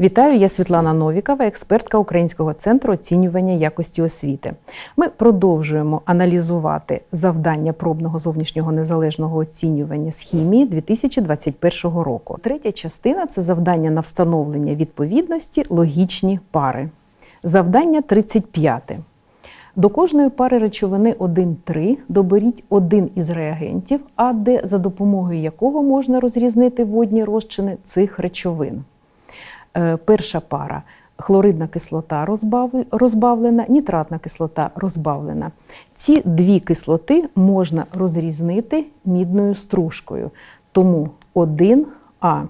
Вітаю, я Світлана Новікова, експертка Українського центру оцінювання якості освіти. Ми продовжуємо аналізувати завдання пробного зовнішнього незалежного оцінювання з хімії 2021 року. Третя частина це завдання на встановлення відповідності логічні пари. Завдання 35. До кожної пари речовини 1,3 доберіть один із реагентів, АД, за допомогою якого можна розрізнити водні розчини цих речовин. Е, Перша пара хлоридна кислота розбавлена, нітратна кислота розбавлена. Ці дві кислоти можна розрізнити мідною стружкою, тому 1А.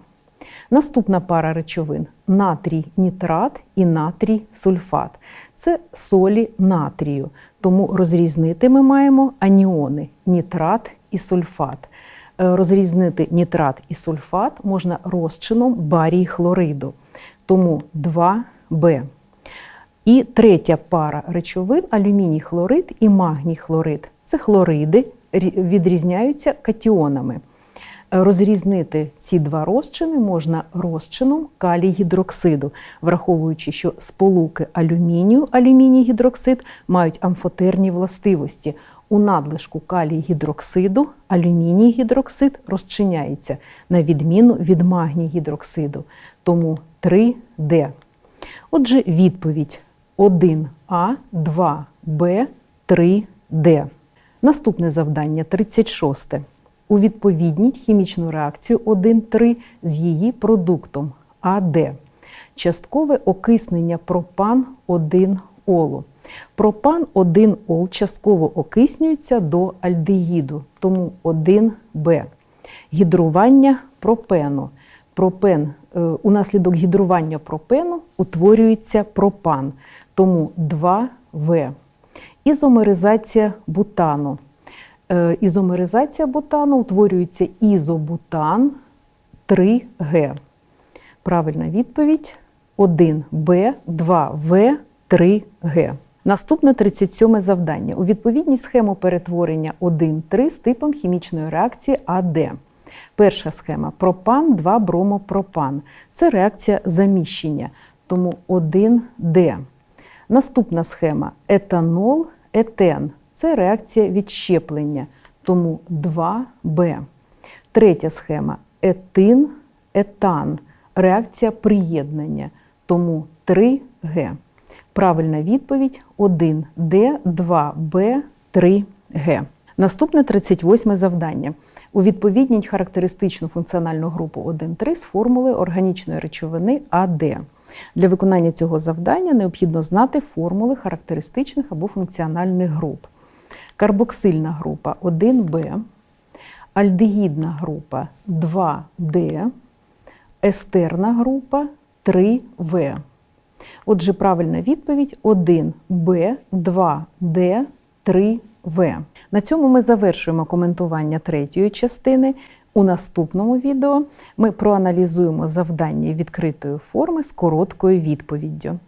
Наступна пара речовин натрій нітрат і натрій сульфат. Це солі натрію, тому розрізнити ми маємо аніони нітрат і сульфат. Розрізнити нітрат і сульфат можна розчином барій хлориду, тому 2Б. І третя пара речовин алюміній хлорид і магній хлорид. Це хлориди, відрізняються катіонами. Розрізнити ці два розчини можна розчином калій гідроксиду, враховуючи, що сполуки алюмінію, алюміній гідроксид мають амфотерні властивості. У надлишку калій гідроксиду алюміній гідроксид розчиняється на відміну від магній гідроксиду, тому 3D. Отже, відповідь 1А, 2Б, 3D. Наступне завдання 36. Увідповідніть хімічну реакцію 1,3 з її продуктом АД. Часткове окиснення пропан 1 олу. Пропан 1 ол частково окиснюється до альдегіду, тому 1Б. Гідрування пропену. Пропен, е, унаслідок гідрування пропену утворюється пропан, тому 2В. Ізомеризація бутану. Е, Ізомеризація бутану утворюється ізобутан 3Г. Правильна відповідь 1Б, 2В, 3Г. Наступне 37 завдання. У відповідність схему перетворення 1,3 з типом хімічної реакції АД. Перша схема пропан, 2 бромопропан. Це реакція заміщення, тому 1Д. Наступна схема етанол, етен. Це реакція відщеплення, тому 2Б. Третя схема етин, етан. Реакція приєднання, тому 3Г. Правильна відповідь 1Д, 2Б, 3Г. Наступне 38 завдання. У відповідніть характеристичну функціональну групу 1,3 з формули органічної речовини АД. Для виконання цього завдання необхідно знати формули характеристичних або функціональних груп. Карбоксильна група 1Б, альдегідна група 2Д, естерна група 3В. Отже, правильна відповідь 1Б, 2Д, 3В. На цьому ми завершуємо коментування третьої частини. У наступному відео ми проаналізуємо завдання відкритої форми з короткою відповіддю.